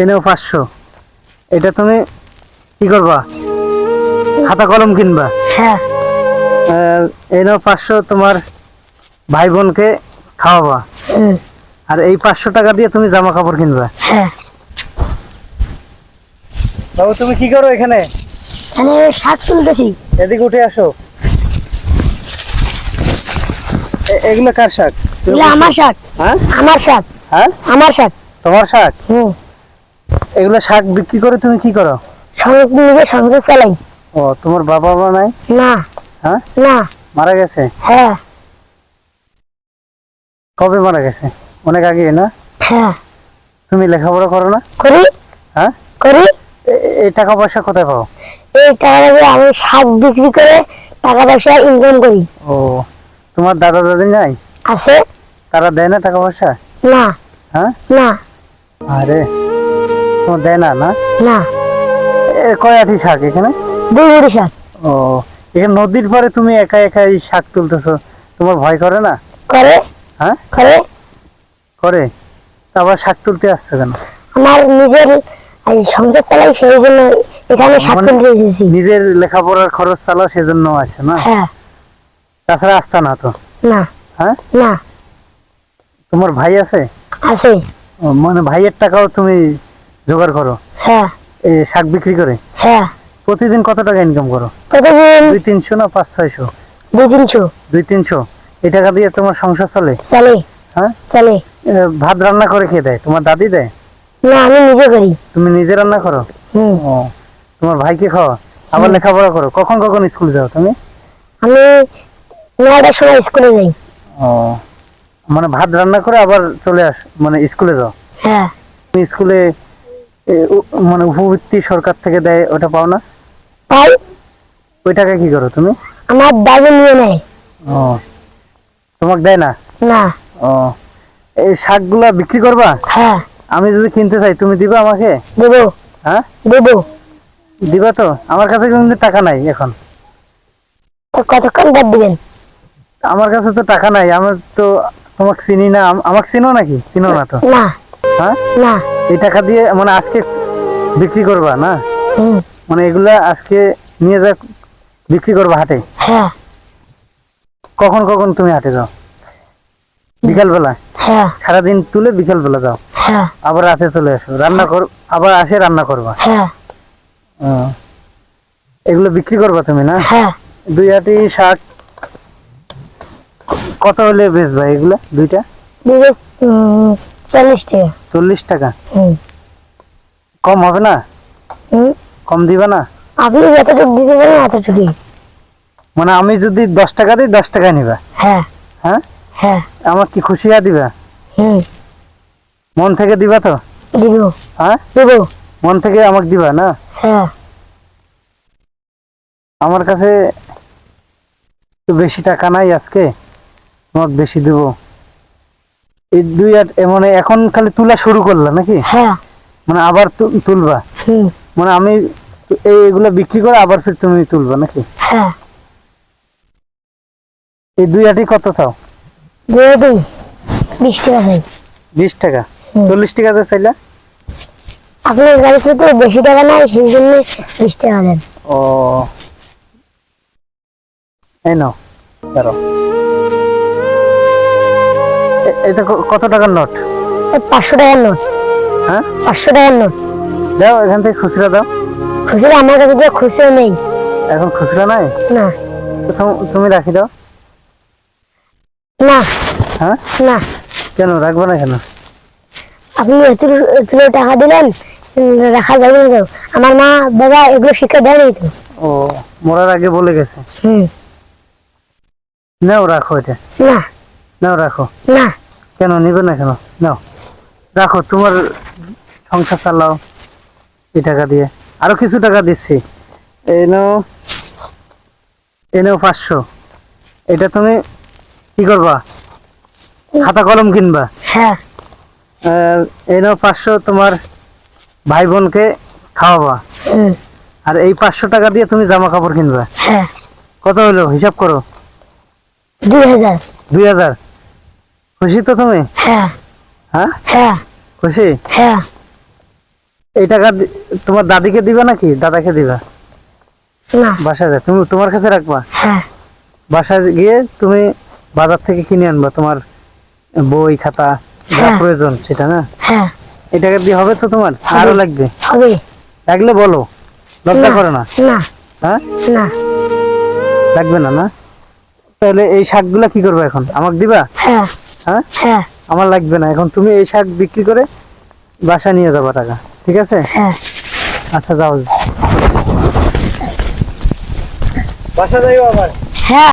এনেও পাঁচশো। এটা তুমি কি করবা? খাতা কলম কিনবা? হ্যাঁ। এনেও পাঁচশো তোমার ভাই বোনকে খাওয়াবা আর এই পাঁচশো টাকা দিয়ে তুমি জামা কাপড় কিনবা। হ্যাঁ। বাবু তুমি কি করো এখানে? শাক তুলতেছি। এদিকে উঠে আসো। এগুলো কার শাক? আমার শাক। হ্যাঁ? আমার শাক। হ্যাঁ? আমার শাক। তোমার শাক? হুম। এগুলো শাক বিক্রি করে তুমি কি করো? সংযোগ নিজে সংযোগ চালাই। ও তোমার বাবা মা নাই? না। হ্যাঁ? না। মারা গেছে? হ্যাঁ। কবে মারা গেছে? অনেক আগে না? হ্যাঁ। তুমি লেখাপড়া করো না? করি। হ্যাঁ? করি। এই টাকা পয়সা কোথায় পাও এই টাকা দিয়ে আমি শাক বিক্রি করে টাকা পয়সা ইনকাম করি। ও তোমার দাদা দাদি নাই? আছে। তারা দেয় না টাকা পয়সা? না। হ্যাঁ? না। আরে। তোমার দেয় না না? না। শাক এখানে? দুই শাক। ও এখানে নদীর পরে তুমি একা একা এই শাক তুলতেছো তোমার ভয় করে না? করে। হ্যাঁ? করে। করে? আবার শাক তুলতে আসছো কেন? আমার নিজের সংসার চালাই সেই জন্য এখানে শাক মানে- তুলতে এসেছি। নিজের লেখাপড়ার খরচ চালাও সেজন্য আছে না? হ্যাঁ। তাছাড়া আসতা না তো? না। হ্যাঁ? না। তোমার ভাই আছে? আছে। মানে ভাইয়ের টাকাও তুমি জোগাড় করো। হ্যাঁ। এই শাক বিক্রি করে। হ্যাঁ। প্রতিদিন কত টাকা ইনকাম করো? প্রতিদিন দুই তিনশো না পাঁচ ছয়শো? দুই তিনশো। দুই তিনশো। এই টাকা দিয়ে তোমার সংসার চলে? চলে। হ্যাঁ? চলে। ভাত রান্না করে খেয়ে দেয়? তোমার দাদি দেয়? না আমি নিজে করি। তুমি নিজে রান্না করো? হুম। তোমার ভাইকে খাওয়া আবার লেখাপড়া করো? কখন কখন স্কুল যাও তুমি? আমি নয়টার সময় স্কুলে যাই। ও মানে ভাত রান্না করে আবার চলে আস মানে স্কুলে যাও? হ্যাঁ। তুমি স্কুলে মানে উপবৃত্তি সরকার থেকে দেয় ওটা পাও না? তাই ওই টাকা কি করো তুমি? আমার দাবি নিয়ে নেয়। ও তোমাকে দেয় না? না। ও এই শাকগুলা বিক্রি করবা? হ্যাঁ। আমি যদি কিনতে চাই তুমি দিবা আমাকে? দেবো। হ্যাঁ? দেবো। দিবা তো? আমার কাছে কিন্তু টাকা নাই এখন। কতক্ষণ বাদ দিবেন? আমার কাছে তো টাকা নাই আমার তো তোমাকে চিনি না আম- আমাকে চিনো নাকি? চিনো না তো? না। হ্যাঁ? না। এই টাকা দিয়ে মানে আজকে বিক্রি করবা না? মানে এগুলা আজকে নিয়ে যা বিক্রি করবা হাটে? হ্যাঁ। কখন কখন তুমি হাটে যাও? বিকাল বেলা হ্যাঁ। সারাদিন তুলে বিকাল বেলা যাও? হ্যাঁ। আবার রাতে চলে আসো। রান্না কর আবার আসে রান্না করবা? হ্যাঁ। এগুলো বিক্রি করবা তুমি না? হ্যাঁ। দুই আটি শাক কত হলে বেচবা এগুলা দুইটা? চল্লিশ টাকা। চল্লিশ টাকা। কম হবে না? কম দিবা না? আপনি যতটুকু দিতে পারেন অতটুকুই মানে আমি যদি দশ টাকা দিই দশ টাকা নিবা? হ্যাঁ। হ্যাঁ? হ্যাঁ। আমার কি খুশি খুশিয়া দিবা? হুম। মন থেকে দিবা তো? দিব। হ্যাঁ? দিব। মন থেকে আমাকে দিবা না? হ্যাঁ। আমার কাছে বেশি টাকা নাই আজকে। তোমাকে বেশি দেবো। এই দুই আট মানে এখন খালি তুলা শুরু করলা নাকি? হ্যাঁ। মানে আবার তুলবা? মানে আমি এই এগুলো বিক্রি করে আবার ফির তুমি তুলবা নাকি? হ্যাঁ। এই দুই আটি কত চাও? দিই বিশ টাকা চাই। বিশ টাকা? চল্লিশ টাকা যে চাইলা? আপনার কাছে তো বেশি টাকা নাই সেই জন্য বিশ টাকা দেন। ও। এই নাও দাঁড়াও। এটা কত টাকার নোট? পাঁচশো টাকার নোট। হ্যাঁ? পাঁচশো টাকার নোট। দাও এখান থেকে খুচরা দাও। খুচরা আমার কাছে দিয়ে খুচরো নেই। এখন খুচরা নাই? না। তুমি রাখি দাও। না। হ্যাঁ? না। কেন রাখব না কেন? আপনি এতুলো এতুলো টাকা দিলেন রাখা যাবে না। আমার মা বাবা এগুলো শিক্ষা দেয়নি তো। ও মরার আগে বলে গেছে। হুম। নাও রাখো এটা। না। নাও রাখো। না। কেন নিবে না কেন? নাও। রাখো তোমার সংসার চালাও এই টাকা দিয়ে। আরও কিছু টাকা দিচ্ছি। এই নাও এই নাও পাঁচশো। এটা তুমি কি করবা? খাতা কলম কিনবা? হ্যাঁ। এনেও পাঁচশো তোমার ভাই বোনকে খাওয়াবা আর এই পাঁচশো টাকা দিয়ে তুমি জামা কাপড় কিনবা। হ্যাঁ। কত হলো? হিসাব করো। দুই হাজার। দুই হাজার? খুশি তো তুমি? হ্যাঁ। হ্যাঁ? হ্যাঁ। খুশি? হ্যাঁ। এই টাকা তোমার দাদিকে দিবা নাকি? দাদাকে দিবা? না। বাসায় যা। তুমি তোমার কাছে রাখবা? হ্যাঁ। বাসায় গিয়ে তুমি বাজার থেকে কিনে আনবা। তোমার বই খাতা যা। প্রয়োজন সেটা না? হ্যাঁ। এই টাকা দিয়ে হবে তো তোমার? আরও লাগবে? হবে। লাগলে বলো। লজ্জা করো না। না। হ্যাঁ? না। লাগবে না না? তাহলে এই শাকগুলা কি করবে এখন? আমাকে দিবা? হ্যাঁ। হ্যাঁ? হ্যাঁ। আমার লাগবে না। এখন তুমি এই শাক বিক্রি করে বাসা নিয়ে যাবা টাকা। ঠিক আছে? হ্যাঁ। আচ্ছা যাও। বাসা যাইও আবার। হ্যাঁ।